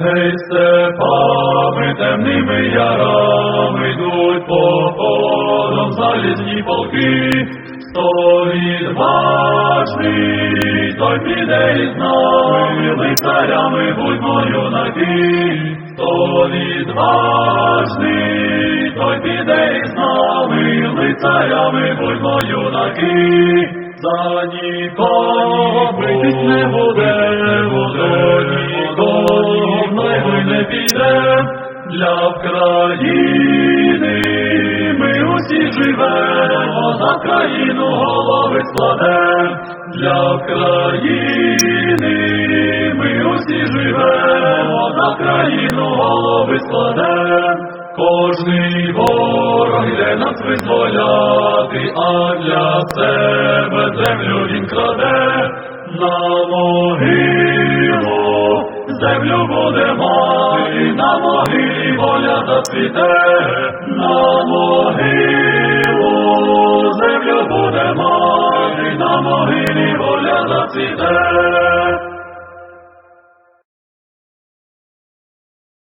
Гей, степами темними ярами йдуть походом залізні полки, сто відважний, той піде із нами, лицарями будьмо юнаки, сто відважний, той піде із нами, лицарями будьмо юнаки. За нікого не Для країни ми усі живемо, за країну голови складем. Для країни ми усі живемо, за країну голови складем. Кожний ворог йде нас визволяти, а для себе землю він краде землю буде мати, на могилі воля зацвіте, на могилу, землю буде мати, на могилі воля зацвіте.